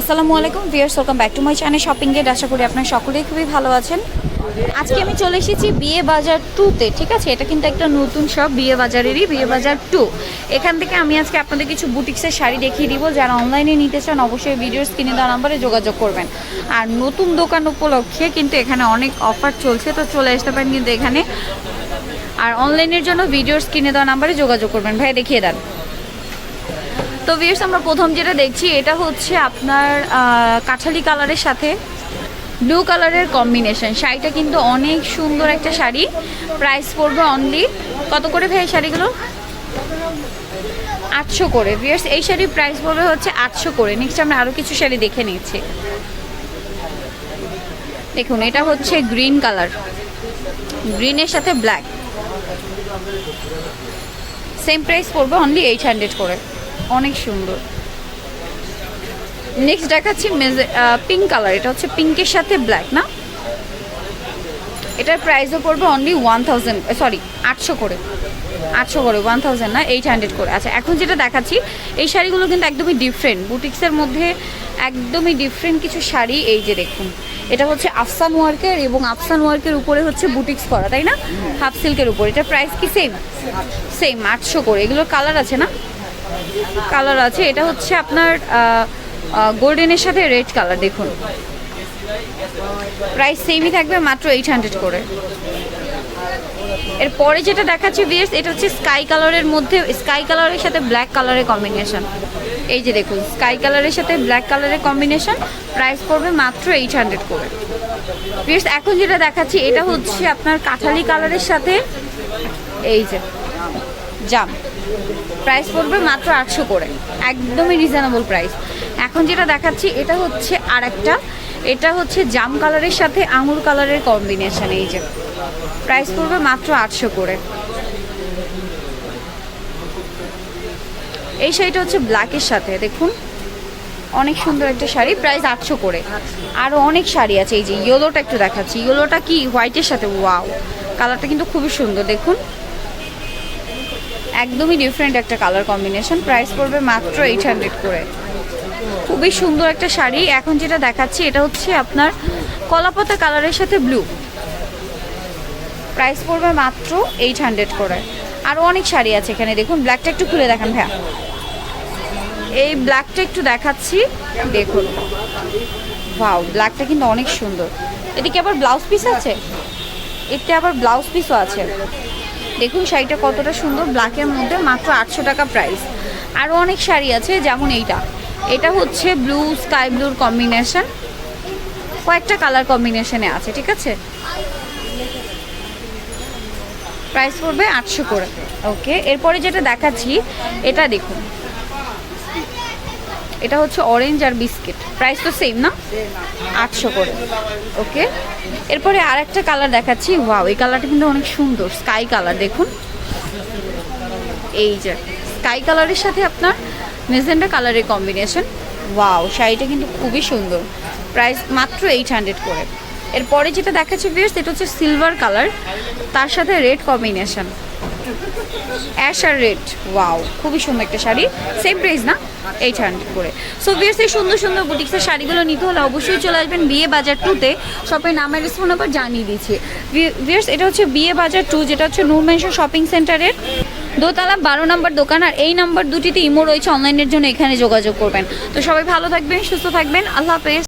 আসসালামু আলাইকুম viewers welcome back to my channel shopping gate আশা করি আপনারা সকলেই খুবই ভালো আছেন। আজকে আমি চলে এসেছি বিয়ে বাজার টুতে ঠিক আছে? এটা কিন্তু একটা নতুন শপ বিয়ে বাজারেরই, বিয়ে বাজার টু এখান থেকে আমি আজকে আপনাদের কিছু বুটিক্সের শাড়ি দেখিয়ে দিব। যারা অনলাইনে নিতে চান, অবশ্যই ভিডিওর স্ক্রিনে দেওয়া নাম্বারে যোগাযোগ করবেন। আর নতুন দোকান উপলক্ষে কিন্তু এখানে অনেক অফার চলছে। তো চলে আসতে পারেন কিন্তু এখানে। আর অনলাইনের জন্য ভিডিওর স্ক্রিনে দেওয়া নাম্বারে যোগাযোগ করবেন। ভাই দেখিয়ে দেন। তো ভিউয়ার্স আমরা প্রথম যেটা দেখছি, এটা হচ্ছে আপনার কাঠালি কালারের সাথে ব্লু কালারের কম্বিনেশন শাড়িটা কিন্তু অনেক সুন্দর একটা শাড়ি। প্রাইস পড়বে অনলি কত করে ভাই শাড়িগুলো? আটশো করে। ভিউয়ার্স এই শাড়ির প্রাইস পড়বে হচ্ছে আটশো করে। নেক্সট আমরা আরও কিছু শাড়ি দেখে নিচ্ছি। দেখুন, এটা হচ্ছে গ্রিন কালার গ্রিনের সাথে ব্ল্যাক সেম প্রাইস পড়বে অনলি এইট হান্ড্রেড করে। অনেক সুন্দর। নেক্সট দেখাচ্ছি পিঙ্ক কালার এটা হচ্ছে পিঙ্কের সাথে ব্ল্যাক না? এটার প্রাইসও পড়বে অনলি ওয়ান থাউজেন্ড সরি আটশো করে। আটশো করে ওয়ান থাউজেন্ড না এইট হান্ড্রেড করে। আচ্ছা এখন যেটা দেখাচ্ছি এই শাড়িগুলো কিন্তু একদমই ডিফারেন্ট বুটিক্সের মধ্যে একদমই ডিফারেন্ট কিছু শাড়ি এই যে দেখুন। এটা হচ্ছে আফসান ওয়ার্কের এবং আফসান ওয়ার্কের উপরে হচ্ছে বুটিক্স করা তাই না? হাফ সিল্কের উপর। এটার প্রাইস কি সেম সেম আটশো করে। এগুলোর কালার আছে না? কালার আছে। এটা হচ্ছে আপনার গোল্ডেনের সাথে রেড কালার, দেখুন। প্রাইস সেমই থাকবে, মাত্র এইট হান্ড্রেড করে। এরপরে যেটা দেখাচ্ছি ভিয়ার্স এটা হচ্ছে স্কাই কালারের মধ্যে, স্কাই কালারের সাথে ব্ল্যাক কালারের কম্বিনেশন। এই যে দেখুন, স্কাই কালারের সাথে ব্ল্যাক কালারের কম্বিনেশন, প্রাইস পড়বে মাত্র এইট হান্ড্রেড করে। ভিয়ার্স এখন যেটা দেখাচ্ছি, এটা হচ্ছে আপনার কাঠালি কালারের সাথে, এই যে জাম প্রাইস পড়বে মাত্র আটশো করে। একদমই রিজনেবল প্রাইস এখন যেটা দেখাচ্ছি, এটা হচ্ছে আর একটা এটা হচ্ছে জাম কালারের সাথে আঙুর কালারের কম্বিনেশন এই যে। প্রাইস পড়বে মাত্র আটশো করে। এই শাড়িটা হচ্ছে ব্ল্যাকের সাথে, দেখুন। অনেক সুন্দর একটা শাড়ি প্রাইস আটশো করে। আরও অনেক শাড়ি আছে, এই যে ইয়েলোটা একটু দেখাচ্ছি। ইয়েলোটা কি? হোয়াইটের সাথে ওয়াও কালারটা কিন্তু খুবই সুন্দর, দেখুন। একদমই ডিফারেন্ট একটা কালার কম্বিনেশন প্রাইস পড়বে মাত্র এইট হান্ড্রেড করে। খুবই সুন্দর একটা শাড়ি। এখন যেটা দেখাচ্ছি, এটা হচ্ছে আপনার কলাপাতা কালারের সাথে ব্লু প্রাইস পড়বে মাত্র এইট হান্ড্রেড করে। আরও অনেক শাড়ি আছে এখানে। দেখুন ব্ল্যাকটা একটু খুলে দেখান ভাইয়া। এই ব্ল্যাকটা একটু দেখাচ্ছি। দেখুন। ভাও ব্ল্যাকটা কিন্তু অনেক সুন্দর। এদিকে আবার ব্লাউজ পিস আছে? এতে আবার ব্লাউজ পিসও আছে। দেখুন, শাড়িটা কতটা সুন্দর ব্ল্যাকের মধ্যে মাত্র আটশো টাকা প্রাইস আরও অনেক শাড়ি আছে, যেমন এইটা। এটা হচ্ছে ব্লু স্কাই ব্লুর কম্বিনেশান কয়েকটা কালার কম্বিনেশানে আছে, ঠিক আছে? প্রাইস পড়বে আটশো করে। ওকে এরপরে যেটা দেখাচ্ছি, এটা দেখুন। এটা হচ্ছে অরেঞ্জ আর বিস্কিট প্রাইস তো সেম না? আটশো করে। ওকে এরপরে আর একটা কালার দেখাচ্ছি। ওয়াও এই কালারটা কিন্তু অনেক সুন্দর। স্কাই কালার দেখুন। এই যে স্কাই কালারের সাথে আপনার মেজেন্ডা কালারের কম্বিনেশন ওয়াও শাড়িটা কিন্তু খুবই সুন্দর। প্রাইস মাত্র এইট হান্ড্রেড করে। এরপরে যেটা দেখাচ্ছি ভিউয়ার্স এটা হচ্ছে সিলভার কালার তার সাথে রেড কম্বিনেশন অ্যাশ আর রেড, ওয়াও, খুবই সুন্দর একটা শাড়ি। সেম প্রাইস না? এইট হান্ড্রেড করে সো ভিয়ার্স এই সুন্দর সুন্দর বুটিক্সের শাড়িগুলো নিতে হলে অবশ্যই চলে আসবেন বিয়ে বাজার টুতে শপের নামের ফোন নাম্বার জানিয়ে দিচ্ছি ভিয়ার্স এটা হচ্ছে বিয়ে বাজার টু যেটা হচ্ছে নূর মেনশন শপিং সেন্টারের দোতলা, বারো নম্বর দোকান, আর এই নাম্বার দুটিতে ইমো রয়েছে। অনলাইনের জন্য এখানে যোগাযোগ করবেন। তো সবাই ভালো থাকবেন, সুস্থ থাকবেন। আল্লাহ হাফেজ।